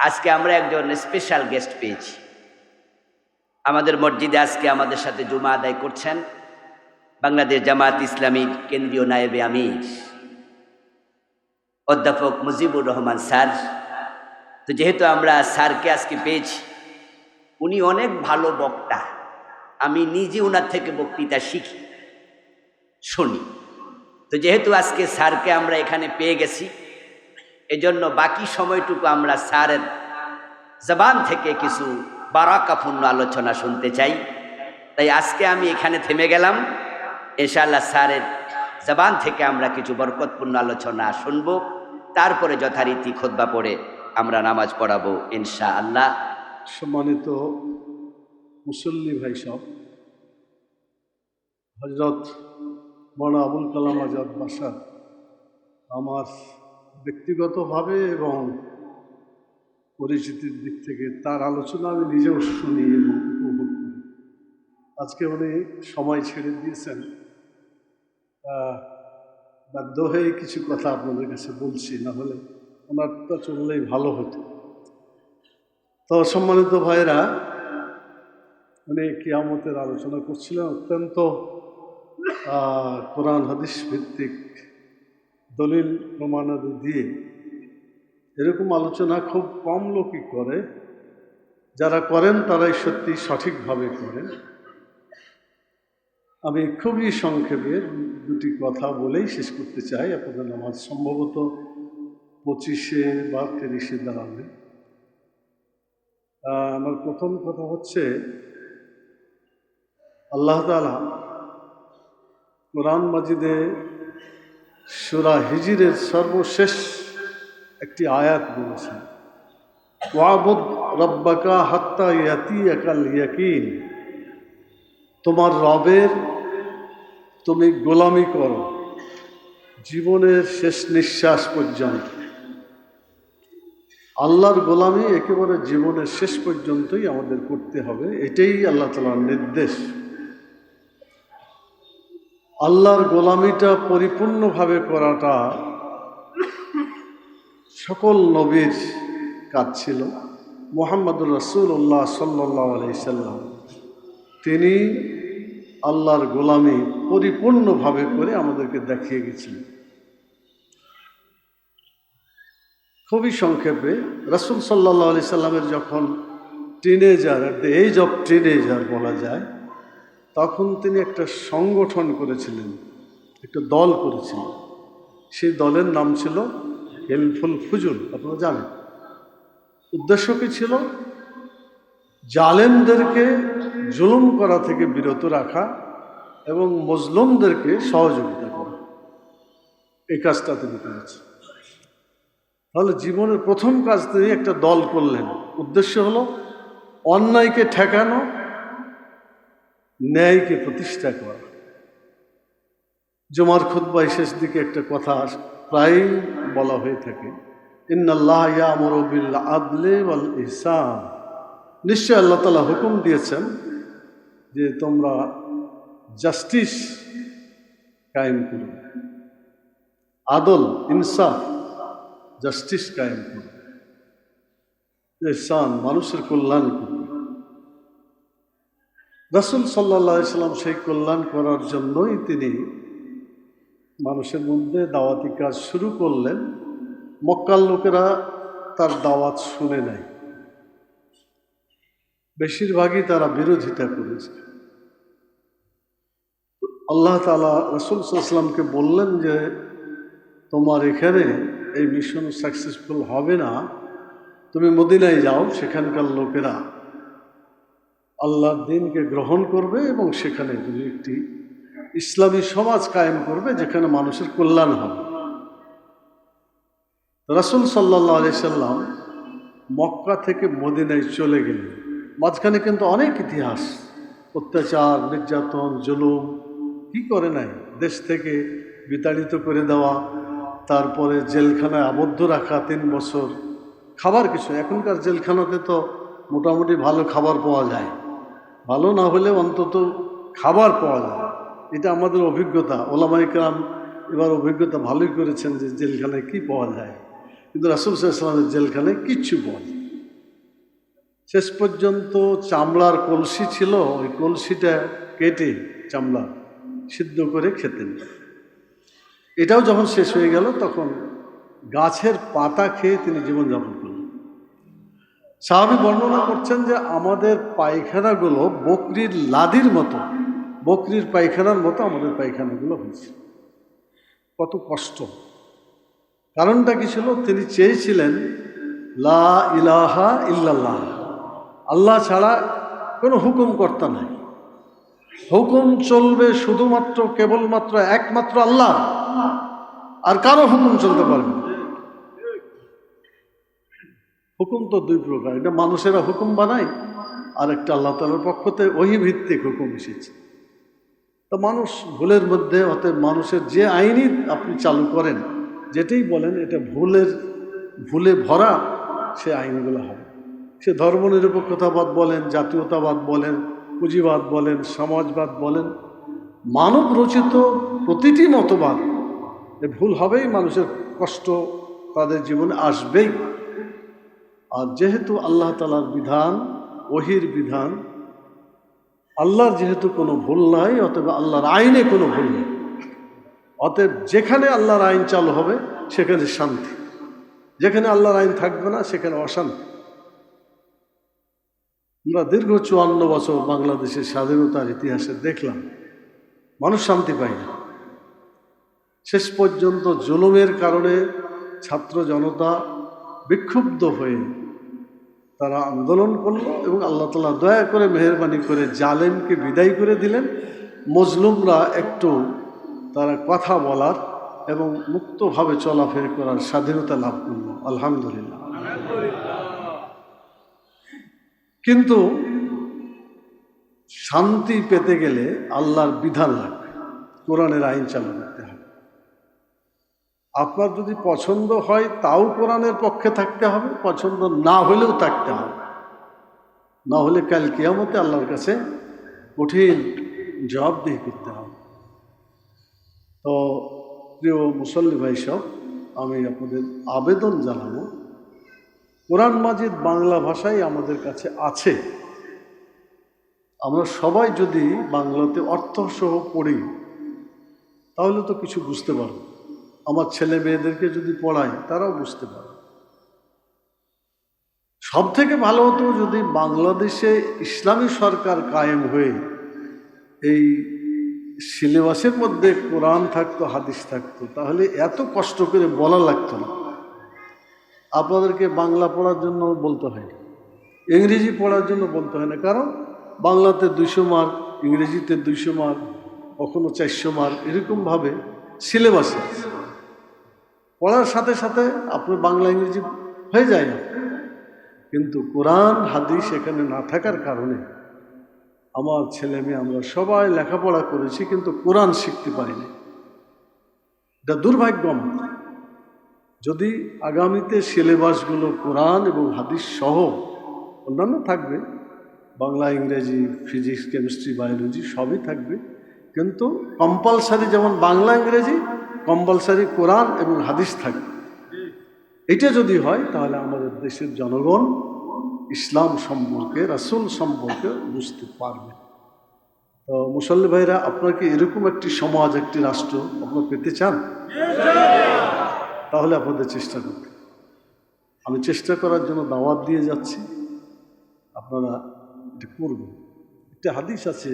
আজকে আমরা একজন স্পেশাল গেস্ট পেয়েছি। আমাদের মসজিদে আজকে আমাদের সাথে জুমা আদায় করছেন বাংলাদেশ জামাত ইসলামীর কেন্দ্রীয় নায়েবে আমির, অধ্যাপক মুজিবুর রহমান স্যার। তো যেহেতু আমরা স্যারকে আজকে পেয়েছি, উনি অনেক ভালো বক্তা। আমি নিজে ওনার থেকে বক্তৃতা শিখি, শুনি। তো যেহেতু আজকে স্যারকে আমরা এখানে পেয়ে গেছি এজন্য বাকি সময়টুকু আমরা স্যারের জবান থেকে কিছু বারাকাপূর্ণ আলোচনা শুনতে চাই। তাই আজকে আমি এখানে থেমে গেলাম। ইনশাআল্লাহ স্যারের জবান থেকে আমরা কিছু বরকতপূর্ণ আলোচনা শুনব। তারপরে যথারীতি খোদ্া পড়ে আমরা নামাজ পড়াবো ইনশা আল্লাহ সম্মানিত মুসল্লি ভাই সব হজরত বড় আবুল কালাম আজাদ বাসার আমার ব্যক্তিগতভাবে এবং পরিচিতির দিক থেকে তার আলোচনা আমি নিজেও শুনি এবং উপভোগ করি। আজকে উনি সময় ছেড়ে দিয়েছেন। বাধ্য হয়ে কিছু কথা আপনাদের কাছে বলছি, না হলে ওনারটা চললেই ভালো হতো। তো সম্মানিত ভাইরা উনি কিয়ামতের আলোচনা করছিলেন অত্যন্ত কোরআন হাদিস ভিত্তিক দলিল প্রমাণাদি দিয়ে এরকম আলোচনা খুব কম লোকই করে। যারা করেন তারাই সত্যি সঠিকভাবে করেন। আমি খুবই সংক্ষেপে দুটি কথা বলেই শেষ করতে চাই। আপনাদের নামাজ সম্ভবত পঁচিশে বা তিরিশে দাঁড়াবে। আমার প্রথম কথা হচ্ছে, আল্লাহ তালা কোরআন মাজিদে সুরা হিজিরের সর্বশেষ একটি আয়াত বলেছেন। ওয়াবুদ রব্বাকা হাত্তা ইয়াতি একাল ইয়াকিন তোমার রবের তুমি গোলামি করো। জীবনের শেষ নিঃশ্বাস পর্যন্ত। আল্লাহর গোলামি একেবারে জীবনের শেষ পর্যন্তই আমাদের করতে হবে। এটাই আল্লাহ তালার নির্দেশ। আল্লাহর গোলামিটা পরিপূর্ণভাবে করাটা সকল নবীর কাজ ছিল। মোহাম্মদুর রসুল্লাহ সাল্লাহ আলাইসাল্লাম তিনি আল্লাহর গোলামি পরিপূর্ণভাবে করে আমাদেরকে দেখিয়ে গেছিলেন। খুবই সংক্ষেপে, রসুল সাল্লাহ আলি সাল্লামের যখন টিনেজার এজ অফ টিনেজার বলা যায় তখন তিনি একটা সংগঠন করেছিলেন, একটা দল করেছিলেন। সেই দলের নাম ছিল হেলফুল ফুজুল আপনারা জানেন। উদ্দেশ্য কি ছিল? জালেমদেরকে জুলুম করা থেকে বিরত রাখা এবং মজলুমদেরকে সহযোগিতা করা। এই কাজটা তিনি করেছেন। তাহলে জীবনের প্রথম কাজ তিনি একটা দল করলেন। উদ্দেশ্য হলো অন্যায়কে ঠেকানো ন্যায়কে প্রতিষ্ঠা করা। জমার খুদ্বাই শেষ দিকে একটা কথা প্রায় বলা হয়ে থাকে আদলে নিশ্চয় আল্লাহ তালা হুকুম দিয়েছেন যে তোমরা জাস্টিস কায়েম করো, আদল, ইনসাফ, জাস্টিস কায়েম করো। ইহসান, মানুষের কল্যাণ করবে রসুল সাল্লাহ সাল্লাম সেই কল্যাণ করার জন্যই তিনি মানুষের মধ্যে দাওয়াতি কাজ শুরু করলেন। মক্কাল লোকেরা তার দাওয়াত শুনে নাই বেশিরভাগই তারা বিরোধিতা করেছে। আল্লাহ তালা রসুল সাল্লামকে বললেন যে, তোমার এখানে এই মিশন সাকসেসফুল হবে না। তুমি মদিনায় যাও, সেখানকার লোকেরা আল্লাহর দিনকে গ্রহণ করবে এবং সেখানে একটি ইসলামী সমাজ কায়েম করবে, যেখানে মানুষের কল্যাণ হবে। রাসুল সাল্লাহ আলি সাল্লাম মক্কা থেকে মদিনায় চলে গেলেন। মাঝখানে কিন্তু অনেক ইতিহাস, অত্যাচার, নির্যাতন, জুলুম, কি করে নাই? দেশ থেকে বিতাড়িত করে দেওয়া, তারপরে জেলখানায় আবদ্ধ রাখা তিন বছর, খাবার কিছু। এখনকার জেলখানাতে তো মোটামুটি ভালো খাবার পাওয়া যায়। ভালো না হলে অন্তত খাবার পাওয়া যায়। এটা আমাদের অভিজ্ঞতা। ওলামাইকরাম এবার অভিজ্ঞতা ভালোই করেছেন যে জেলখানায় কি পাওয়া যায়। কিন্তু রাসুল সাল্লামের জেলখানায় কিচ্ছু পাওয়া যায়। শেষ পর্যন্ত চামড়ার কলসি ছিল, ওই কলসিটা কেটে চামড়া সিদ্ধ করে খেতেন। এটাও যখন শেষ হয়ে গেল, তখন গাছের পাতা খেয়ে তিনি জীবনযাপন করলেন। সাহাবি বর্ণনা করছেন যে আমাদের পায়খানাগুলো বকরির লাদির মতো, বকরির পায়খানার মতো আমাদের পায়খানাগুলো হয়েছে। কত কষ্ট। কারণটা কি ছিল? তিনি চেয়েছিলেন, লা ইলাহা ইল্লাল্লাহ। আল্লাহ ছাড়া কোনো হুকুম কর্তা নাই। হুকুম চলবে শুধুমাত্র, কেবলমাত্র একমাত্র আল্লাহ। আর কারও হুকুম চলতে পারবে না। হুকুম তো দুই প্রকার এটা মানুষেরা হুকুম বানায়, আর একটা আল্লাহ তালার পক্ষতে ওই ভিত্তিক হুকুম এসেছে। তো মানুষ ভুলের মধ্যে, অতএব মানুষের যে আইনই আপনি চালু করেন, যেটাই বলেন, এটা ভুলের, ভুলে ভরা সে আইনগুলো হবে। সে ধর্মনিরপেক্ষতাবাদ বলেন, জাতীয়তাবাদ বলেন, পুঁজিবাদ বলেন, সমাজবাদ বলেন, মানব রচিত প্রতিটি মতবাদ ভুল হবেই, মানুষের কষ্ট তাদের জীবনে আসবেই। আর যেহেতু আল্লাহ তালার বিধান, ওহির বিধান, আল্লাহর যেহেতু কোনো ভুল নাই, অতএব আল্লাহর আইনে কোনো ভুল নেই। অতএব যেখানে আল্লাহর আইন চালু হবে, সেখানে শান্তি। যেখানে আল্লাহর আইন থাকবে না, সেখানে অশান্তি। আমরা দীর্ঘ চুয়ান্ন বছর বাংলাদেশের স্বাধীনতার ইতিহাসে দেখলাম, মানুষ শান্তি পায় না। শেষ পর্যন্ত জুলুমের কারণে ছাত্র জনতা বিক্ষুব্ধ হয়ে তারা আন্দোলন করল এবং আল্লাহ তালা দয়া করে, মেহরবানি করে, জালেমকে বিদায় করে দিলেন। মজলুমরা একটু তারা কথা বলার এবং মুক্তভাবে চলাফেরা করার স্বাধীনতা লাভ করল। আলহামদুলিল্লাহ। কিন্তু শান্তি পেতে গেলে আল্লাহর বিধান লাগবে। কোরআনের আইন চালু করতে হবে। আপনার যদি পছন্দ হয়, তাও কোরআনের পক্ষে থাকতে হবে, পছন্দ না হলেও থাকতে হবে। না হলে কাল কিয়ামতে আল্লাহর কাছে কঠিন জবাবদিহি করতে হবে। তো প্রিয় মুসল্লি ভাই সব আমি আপনাদের আবেদন জানাব, কোরআন মাজিদ বাংলা ভাষায় আমাদের কাছে আছে। আমরা সবাই যদি বাংলাতে অর্থসহ পড়ি, তাহলে তো কিছু বুঝতে পারব। আমার ছেলে মেয়েদেরকে যদি পড়াই তারাও বুঝতে পারে সব থেকে ভালো হতো যদি বাংলাদেশে ইসলামী সরকার কায়েম হয়ে এই সিলেবাসের মধ্যে কোরআন থাকতো, হাদিস থাকতো, তাহলে এত কষ্ট করে বলা লাগতো না। আপনাদেরকে বাংলা পড়ার জন্য বলতে হয় ইংরেজি পড়ার জন্য বলতে হয় না। কারণ বাংলাতে দুইশো মার্ক, ইংরেজিতে দুইশো মার্ক, কখনো চারশো মার্ক, এরকমভাবে সিলেবাসে পড়ার সাথে সাথে আপনার বাংলা ইংরেজি হয়ে যায় কিন্তু কোরআন, হাদিস এখানে না থাকার কারণে আমার ছেলে মেয়ে আমরা সবাই লেখাপড়া করেছি কিন্তু কোরআন শিখতে পারিনি। এটা দুর্ভাগ্য যদি আগামীতে সিলেবাসগুলো কোরআন এবং হাদিস সহ অন্যান্য থাকবে, বাংলা, ইংরেজি, ফিজিক্স, কেমিস্ট্রি, বায়োলজি সবই থাকবে, কিন্তু কম্পালসারি যেমন বাংলা, ইংরেজি কম্পালসারি কোরআন এবং হাদিস থাকবে এটা যদি হয়, তাহলে আমাদের দেশের জনগণ ইসলাম সম্পর্কে, রাসুল সম্পর্কে বুঝতে পারবে। তো মুসল্লি ভাইরা, আপনার কি এরকম একটি সমাজ, একটি রাষ্ট্র আপনারা পেতে চান? তাহলে আপনাদের চেষ্টা করতে আমি চেষ্টা করার জন্য দাওয়াত দিয়ে যাচ্ছি। আপনারা এটা করবেন। একটা হাদিস আছে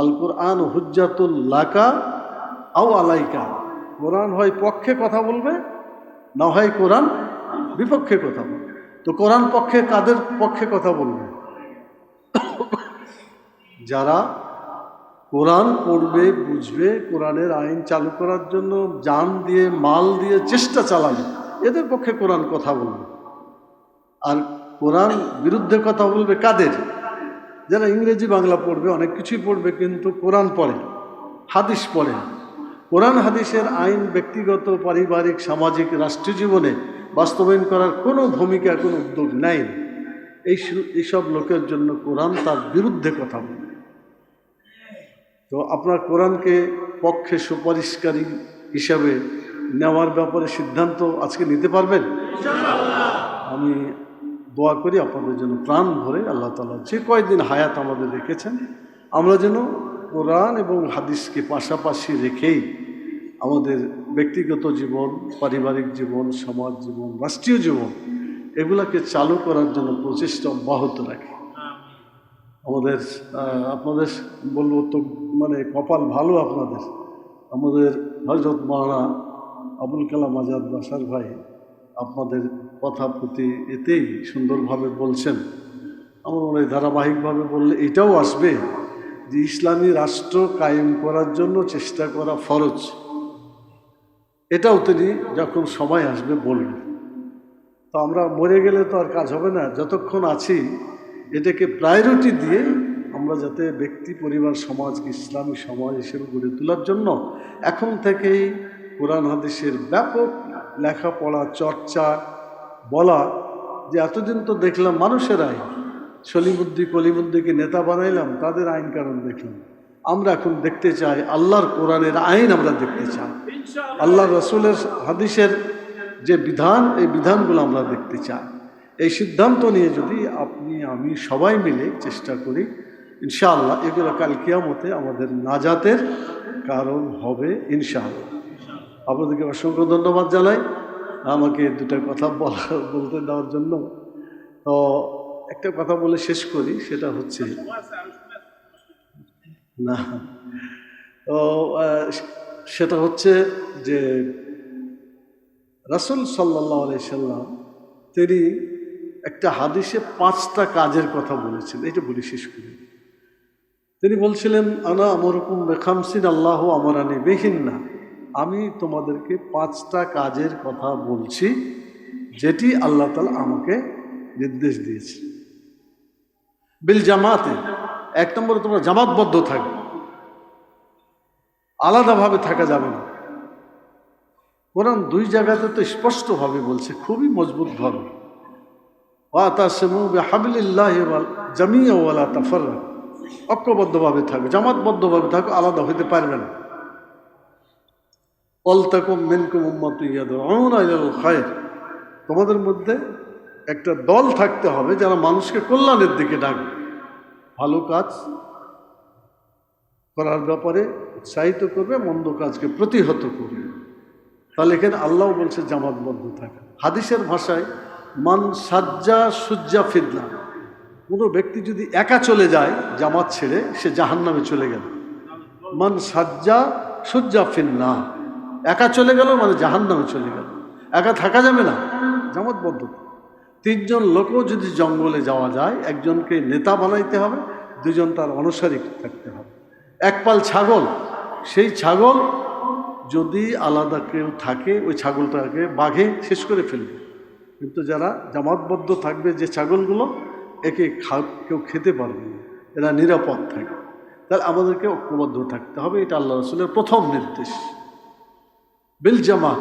আল কোরআন হুজ্জাতুল লাকা আও আলাইকা। কোরআন হয় পক্ষে কথা বলবে, না হয় কোরআন বিপক্ষে কথা বলবে। তো কোরআন পক্ষে কাদের পক্ষে কথা বলবে? যারা কোরআন পড়বে, বুঝবে, কোরআনের আইন চালু করার জন্য জান দিয়ে, মাল দিয়ে চেষ্টা চালাবে, এদের পক্ষে কোরআন কথা বলবে। আর কোরআন বিরুদ্ধে কথা বলবে কাদের? যারা ইংরেজি বাংলা পড়বে, অনেক কিছুই পড়বে, কিন্তু কোরআন পড়ে, হাদিস পড়ে। কোরআন হাদিসের আইন ব্যক্তিগত, পারিবারিক, সামাজিক, রাষ্ট্রীয় জীবনে বাস্তবায়ন করার কোনো ভূমিকা, কোনো উদ্যোগ নেয় এই এইসব লোকের জন্য কোরআন তার বিরুদ্ধে কথা বলে। তো আপনার কোরআনকে পক্ষে সুপারিশকারী হিসাবে নেওয়ার ব্যাপারে সিদ্ধান্ত আজকে নিতে পারবেন? আমি দোয়া করি আপনাদের জন্য প্রাণ ভরে আল্লাহ তালা যে কয়েকদিন হায়াত আমাদের রেখেছেন, আমরা যেন কোরআন এবং হাদিসকে পাশাপাশি রেখেই আমাদের ব্যক্তিগত জীবন, পারিবারিক জীবন, সমাজ জীবন, রাষ্ট্রীয় জীবন, এগুলাকে চালু করার জন্য প্রচেষ্টা অব্যাহত রাখি। আমাদের আপনাদের বলব তো মানে কপাল ভালো আপনাদের। আমাদের হজরত মাওলানা আবুল কালাম আজাদ বাসার ভাই আপনাদের কথা প্রতি এতেই সুন্দরভাবে বলছেন। আমার মনে হয় ধারাবাহিকভাবে বললে এটাও আসবে যে ইসলামী রাষ্ট্র কায়েম করার জন্য চেষ্টা করা ফরজ। এটাও তিনি যখন সময় আসবে বলবেন। তো আমরা মরে গেলে তো আর কাজ হবে না, যতক্ষণ আছি, এটাকে প্রায়োরিটি দিয়ে আমরা যাতে ব্যক্তি, পরিবার সমাজকে ইসলামী সমাজ হিসেবে গড়ে তোলার জন্য এখন থেকেই কোরআন হাদিসের ব্যাপক লেখাপড়া, চর্চা বলা, যে এতদিন তো দেখলাম মানুষেরাই সলিমুদ্দি কলিমুদ্দিকে নেতা বানাইলাম, তাদের আইন কারণ দেখলাম। আমরা এখন দেখতে চাই, আল্লাহর কোরআনের আইন আমরা দেখতে চাই। আল্লাহ রসুলের হাদিসের যে বিধান, এই বিধানগুলো আমরা দেখতে চাই। এই সিদ্ধান্ত নিয়ে যদি আপনি, আমি সবাই মিলে চেষ্টা করি, ইনশাআল্লাহ এগুলো কাল কিয়ামতে আমাদের নাজাতের কারণ হবে, ইনশাআল্লাহ। আপনাদেরকে অসংখ্য ধন্যবাদ জানাই। আমাকে দুটা কথা বলা, বলতে দেওয়ার জন্য। তো একটা কথা বলে শেষ করি, সেটা হচ্ছে না। তো সেটা হচ্ছে যে রাসুল সাল্লাহ সাল্লাম, তিনি একটা হাদিসে পাঁচটা কাজের কথা বলেছেন। এটা বলি শেষ করি। তিনি বলছিলেন, আনা আমরকম বেখামসিন, আল্লাহ আমারানি বেহিন না আমি তোমাদেরকে পাঁচটা কাজের কথা বলছি, যেটি আল্লাহ তালা আমাকে নির্দেশ দিয়েছে বিল জামাতে। এক নম্বরে তোমরা জামাতবদ্ধ থাকবে। আলাদাভাবে থাকা যাবে না। কোরআন দুই জায়গাতে তো স্পষ্টভাবে বলছে, খুবই মজবুতভাবে। হাবিল্লাহ জামিয়া ওয়ালা তাফার ঐক্যবদ্ধভাবে থাকবে, জামাতবদ্ধভাবে থাকবে, আলাদা হইতে পারবে না। অলতাকুম মিনকুম খায়র তোমাদের মধ্যে একটা দল থাকতে হবে যারা মানুষকে কল্যাণের দিকে ডাকবে। ভালো কাজ করার ব্যাপারে উৎসাহিত করবে, মন্দ কাজকে প্রতিহত করবে। তাহলে এখানে আল্লাহ বলছে, জামাতবদ্ধ থাকা। হাদিসের ভাষায়, মান সাজ্জা সুজ্জা ফিদলা কোনো ব্যক্তি যদি একা চলে যায় জামাত ছেড়ে, সে জাহান্নামে চলে গেল। মান সাজ্জা সুজ্জা ফিন্না একা চলে গেল মানে জাহান্নামে চলে গেল। একা থাকা যাবে না। জামাতবদ্ধ। তিনজন লোকও যদি জঙ্গলে যাওয়া যায়, একজনকে নেতা বানাইতে হবে, দুজন তার অনুসারী থাকতে হবে। এক পাল ছাগল, সেই ছাগল যদি আলাদা কেউ থাকে, ওই ছাগলটাকে বাঘে শেষ করে ফেলবে। কিন্তু যারা জামাতবদ্ধ থাকবে যে ছাগলগুলো, একে খা, কেউ খেতে পারবে না। এরা নিরাপদ থাকে তাহলে আমাদেরকে ঐক্যবদ্ধ থাকতে হবে, এটা আল্লাহ রসুলের প্রথম নির্দেশ। বিল জামাত।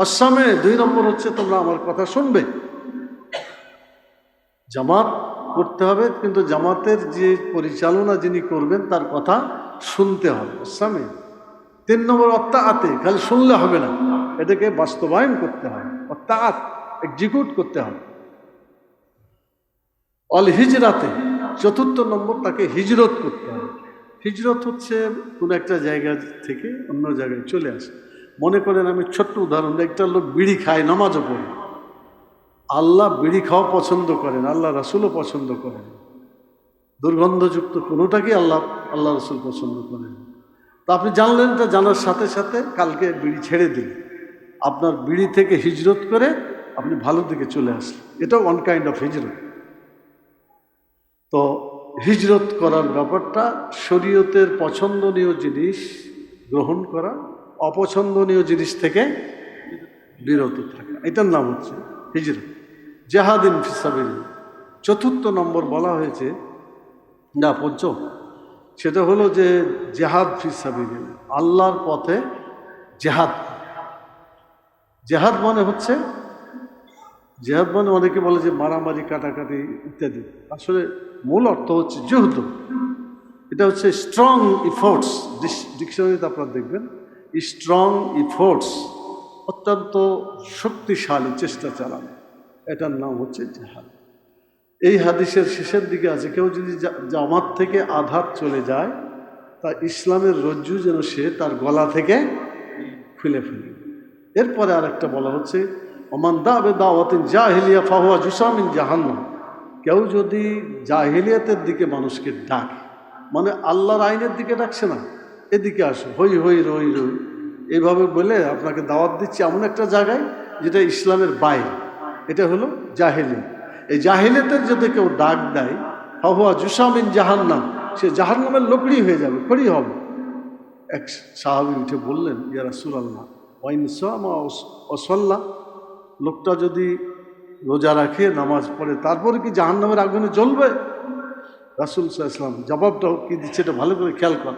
আসামে দুই নম্বর হচ্ছে, তোমরা আমার কথা শুনবে। জামাত করতে হবে, কিন্তু জামাতের যে পরিচালনা যিনি করবেন, তার কথা শুনতে হবে। আসামে তিন নম্বর অত্যাআতে খালি শুনলে হবে না। এটাকে বাস্তবায়ন করতে হবে। অত্যাআত এক্সিকিউট করতে হবে। অল হিজরাতে চতুর্থ নম্বর, তাকে হিজরত করতে হবে। হিজরত হচ্ছে কোনো একটা জায়গা থেকে অন্য জায়গায় চলে আসে। মনে করেন আমি ছোট্ট উদাহরণ একটা লোক বিড়ি খায়, নামাজও পড়ে। আল্লাহ বিড়ি খাওয়া পছন্দ করেন, আল্লাহ রাসুলও পছন্দ করেন। দুর্গন্ধযুক্ত কোনোটাকেই আল্লাহ আল্লাহ রসুল পছন্দ করেন। তা আপনি জানলেন তা জানার সাথে সাথে কালকে বিড়ি ছেড়ে দিন আপনার বিড়ি থেকে হিজরত করে আপনি ভালো দিকে চলে আসলেন। এটাও ওয়ান কাইন্ড অফ হিজরত। তো হিজরত করার ব্যাপারটা শরীয়তের পছন্দনীয় জিনিস গ্রহণ করা, অপছন্দনীয় জিনিস থেকে বিরত থাকা। এটার নাম হচ্ছে হিজরত। জেহাদিন ফিসাবিল চতুর্থ নম্বর বলা হয়েছে, না, পঞ্চম। সেটা হলো যে জেহাদ ফিসাবিল আল্লাহর পথে জেহাদ। জেহাদ মানে হচ্ছে, জেহাদ মানে অনেকে বলে যে মারামারি, কাটাকাটি ইত্যাদি। আসলে মূল অর্থ হচ্ছে যেহেতু এটা হচ্ছে স্ট্রং ইফোর্টস ডিকশনারিতে আপনারা দেখবেন স্ট্রং ইফোর্টস অত্যন্ত শক্তিশালী চেষ্টা চালানো। এটার নাম হচ্ছে জেহাদ। এই হাদিসের শেষের দিকে আছে, কেউ যদি জামাত থেকে আধার চলে যায়, তা ইসলামের রজ্জু যেন সে তার গলা থেকে খুলে ফেলে। এরপরে আরেকটা বলা হচ্ছে অমান দা দাবে দাওয়াতিন জাহিলিয়া ফাহুয়া জুসামিন জাহান্নাম। কেউ যদি জাহিলিয়াতের দিকে মানুষকে ডাকে মানে আল্লাহর আইনের দিকে ডাকছে না, এদিকে আসো, হই হই, রই রই। এইভাবে বলে আপনাকে দাওয়াত দিচ্ছি এমন একটা জায়গায় যেটা ইসলামের বাইরে। এটা হলো জাহেলি। এই জাহিলিয়াতের যদি কেউ ডাক দেয়, ফাহুয়া জুসামিন জাহান্নাম, সে জাহান্নামের লোকড়ি হয়ে যাবে, খড়ি হবে। এক সাহাবি উঠে বললেন, ইয়া রাসুল আল্লাহ ওয়াইন অসল্লা লোকটা যদি রোজা রাখে, নামাজ পড়ে, তারপরে কি জাহান নামের আগুনে জ্বলবে? রাসুল ইসলাম জবাবটা কি দিচ্ছে, এটা ভালো করে খেয়াল কর।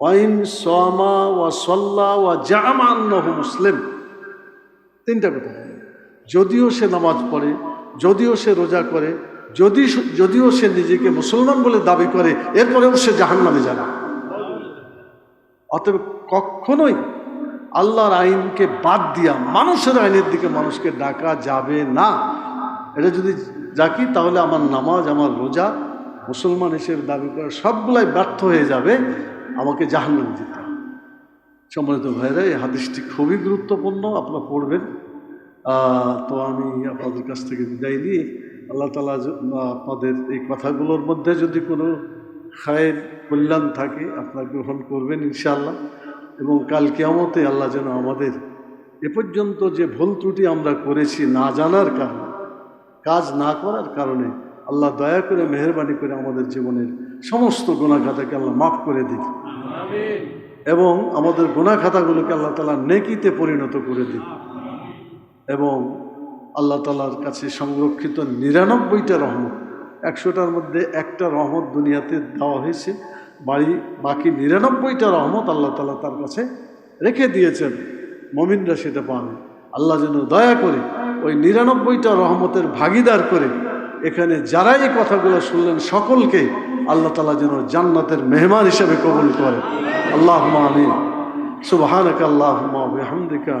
ওয়াইন সামা ওয়া সল্লা ওয়া জামান্নহ মুসলিম। তিনটা কথা। যদিও সে নামাজ পড়ে, যদিও সে রোজা করে, যদি যদিও সে নিজেকে মুসলমান বলে দাবি করে, এরপরেও সে জাহান নামে যাবে অতএব কখনোই আল্লাহর আইনকে বাদ দিয়া, মানুষের আইনের দিকে মানুষকে ডাকা যাবে না। এটা যদি ডাকি তাহলে আমার নামাজ, আমার রোজা, মুসলমান হিসেবে দাবি করা সবগুলাই ব্যর্থ হয়ে যাবে, আমাকে জাহান্নামে দিতে সম্মানিত ভাইরা এই হাদিসটি খুবই গুরুত্বপূর্ণ, আপনারা পড়বেন। তো আমি আপনাদের কাছ থেকে বিদায় নিয়ে আল্লাহ তালা আপনাদের এই কথাগুলোর মধ্যে যদি কোনো খায়ের কল্যাণ থাকে আপনারা গ্রহণ করবেন ইনশাআল্লাহ। এবং কাল কেয়ামতে আল্লাহ যেন আমাদের এ পর্যন্ত যে ভুল ত্রুটি আমরা করেছি না জানার কারণে কাজ না করার কারণে আল্লাহ দয়া করে মেহরবানি করে আমাদের জীবনের সমস্ত গুণাখাতাকে আল্লাহ মাফ করে দিন এবং আমাদের গোনাখাতাগুলোকে আল্লাহ তালা নেকিতে পরিণত করে দিন এবং আল্লাহ তালার কাছে সংরক্ষিত নিরানব্বইটা রহমত। একশোটার মধ্যে একটা রহমত দুনিয়াতে দেওয়া হয়েছে। বাড়ি, বাকি নিরানব্বইটা রহমত আল্লাহ তালা তার কাছে রেখে দিয়েছেন। মমিনরা সেটা পান। আল্লাহ যেন দয়া করে ওই নিরানব্বইটা রহমতের ভাগিদার করে এখানে যারা এই কথাগুলো শুনলেন সকলকে আল্লাহ তালা যেন জান্নাতের মেহমান হিসাবে কবুল করে। আল্লাহ আমিন। সুবাহ আল্লাহ হামদিকা